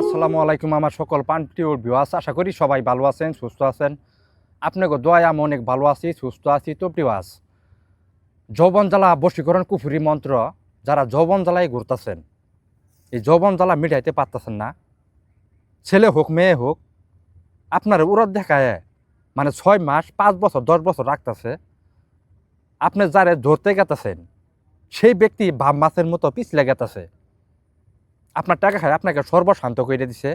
আসসালামু আলাইকুম আমার সকল পান্টিওর ভিউয়ার্স আশা করি সবাই ভালো আছেন, সুস্থ আছেন। আপনাকে দোয়ায় আমি অনেক ভালো আছি, সুস্থ আছি। তো ভিউয়ার্স যৌবন জ্বালা, বশীকরণ, কুফুরি মন্ত্র, যারা যৌবন জ্বালায় ঘুরতেছেন, এই যৌবন জ্বালা মিটাইতে পারতেছেন না। ছেলে হোক, মেয়ে হোক, আপনার উরত দেখায় মানে ছয় মাস, পাঁচ বছর, দশ বছর রাখতেছে। আপনি যারে ধরতে গেতেছেন সেই ব্যক্তি ভাব মাছের মতো পিছলে গেতেছে। আপনার টাকা খায়, আপনাকে সর্বশান্ত করে দিছে।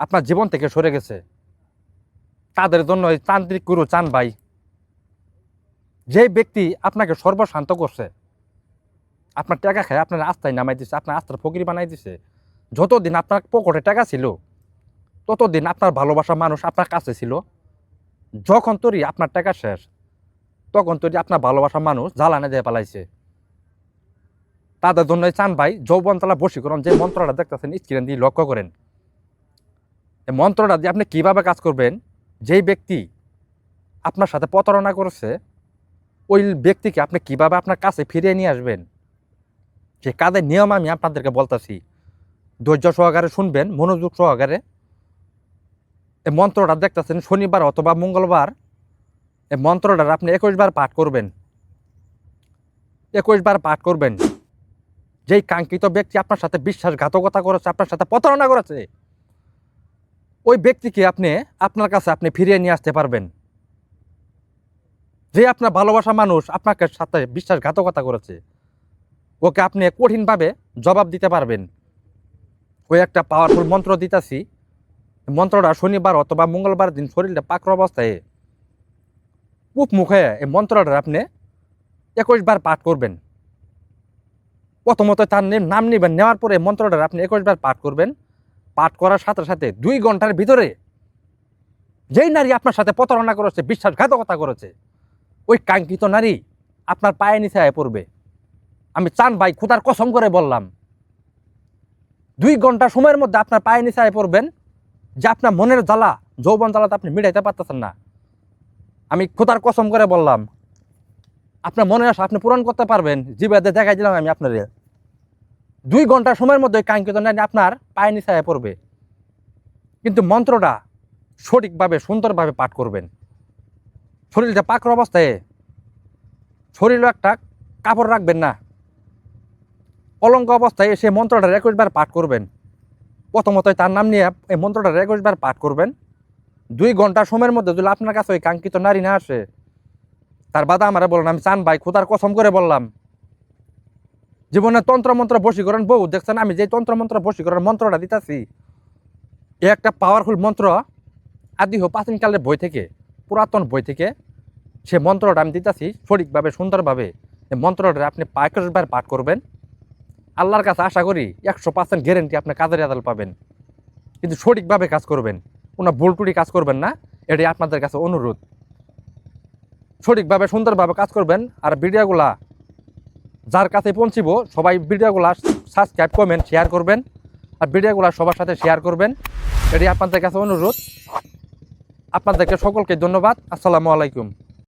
আপনার জীবন থেকে সরে গেছে। তাদের জন্য এই তান্ত্রিক গুরু চান ভাই। যেই ব্যক্তি আপনাকে সর্বশান্ত করছে, আপনার টাকা খায়, আপনার আস্থায় নামাই দিছে, আপনার আস্থার ফকির বানাই দিছে। যতদিন আপনার পকেটে টাকা ছিল, ততদিন আপনার ভালোবাসা মানুষ আপনার কাছে ছিল। যখন তৈরি আপনার টাকা শেষ, তখন তৈরি আপনার ভালোবাসা মানুষ জ্বালানে দিয়ে পালাইছে। তাদের জন্য চান ভাই যৌবন তালা বশীকরণ যে মন্ত্রটা দেখতেছেন স্ক্রিন দিয়ে লক্ষ্য করেন। এই মন্ত্রটা দিয়ে আপনি কীভাবে কাজ করবেন? যেই ব্যক্তি আপনার সাথে প্রতারণা করেছে, ওই ব্যক্তিকে আপনি কীভাবে আপনার কাছে ফিরিয়ে নিয়ে আসবেন? যে কাদের নিয়ম আমি আপনাদেরকে বলতেছি। ধৈর্য সহকারে শুনবেন, মনোযোগ সহকারে। এই মন্ত্রটা দেখতেছেন, শনিবার অথবা মঙ্গলবার এই মন্ত্রটার আপনি একুশ বার পাঠ করবেন। একুশ বার পাঠ করবেন। যেই কাঙ্ক্ষিত ব্যক্তি আপনার সাথে বিশ্বাসঘাতকতা করেছে, আপনার সাথে প্রতারণা করেছে, ওই ব্যক্তিকে আপনি, আপনার কাছে আপনি ফিরিয়ে নিয়ে আসতে পারবেন। যে আপনার ভালোবাসা মানুষ আপনাকে সাথে বিশ্বাসঘাতকতা করেছে, ওকে আপনি কঠিনভাবে জবাব দিতে পারবেন। ওই একটা পাওয়ারফুল মন্ত্র দিতেছি। মন্ত্রটা শনিবার অথবা মঙ্গলবার দিন শরীরটা পাকর অবস্থায় কূপ মুখে এই মন্ত্রটা আপনি একুশ বার পাঠ করবেন। প্রথমত তার নাম নেবেন, নেওয়ার পরে মন্ত্রটা আপনি একুশবার পাঠ করবেন। পাঠ করার সাথে সাথে দুই ঘণ্টার ভিতরে যেই নারী আপনার সাথে প্রতারণা করেছে, বিশ্বাসঘাতকতা করেছে, ওই কাঙ্ক্ষিত নারী আপনার পায়ে নিচে আয় পড়বে। আমি চান ভাই, খুদার কসম করে বললাম, দুই ঘণ্টা সময়ের মধ্যে আপনার পায়ে নিচে আয় পড়বেন, যে আপনার মনের জ্বালা, যৌবন জ্বালাতে আপনি মিটাইতে পারতেছেন না। আমি খুদার কসম করে বললাম, আপনার মনে আসা আপনি পূরণ করতে পারবেন জিবাদে দেখাই দিলাম আমি আপনার। দুই ঘণ্টা সময়ের মধ্যে কাঙ্ক্ষিত নারী আপনার পায়ে নিচায় পড়বে। কিন্তু মন্ত্রটা সঠিকভাবে, সুন্দরভাবে পাঠ করবেন। শরীরটা পাকর অবস্থায়। শরীরও একটা কাপড় রাখবেন না। অলঙ্ক অবস্থায় সে মন্ত্রটা একুশবার পাঠ করবেন। প্রথমত তার নাম নিয়ে এই মন্ত্রটা একুশবার পাঠ করবেন। দুই ঘণ্টা সময়ের মধ্যে যদি আপনার কাছে ওই কাঙ্ক্ষিত নারী না আসে, তার বাদা আমারে বললেন, আমি চান ভাই, খোদার কসম করে বললাম জীবনে তন্ত্রমন্ত্র বশীকরণ বহু দেখছেন? আমি যে তন্ত্রমন্ত্র বশীকরণ মন্ত্রটা দিতেছি, এ একটা পাওয়ারফুল মন্ত্র, আদি হোক প্রাচীনকালের বই থেকে, পুরাতন বই থেকে, সে মন্ত্রটা আমি দিতেছি সঠিকভাবে, সুন্দরভাবে। মন্ত্রটা আপনি পাঁচবার পাঠ করবেন। আল্লাহর কাছে আশা করি একশো পার্সেন্ট গ্যারেন্টি আপনি কাজের আদাল পাবেন। কিন্তু সঠিকভাবে কাজ করবেন, কোনো ভুল টুটি কাজ করবেন না, এটাই আপনাদের কাছে অনুরোধ। সঠিকভাবে, সুন্দরভাবে কাজ করবেন, আর ভিডিওগুলা যার কাছে পৌঁছিব, সবাই ভিডিওগুলা সাবস্ক্রাইব কমেন্ট শেয়ার করবেন। আর ভিডিওগুলা সবার সাথে শেয়ার করবেন। এটি আপনাদের কাছে অনুরোধ। আপনাদেরকে সকলকে ধন্যবাদ। আসসালামু আলাইকুম।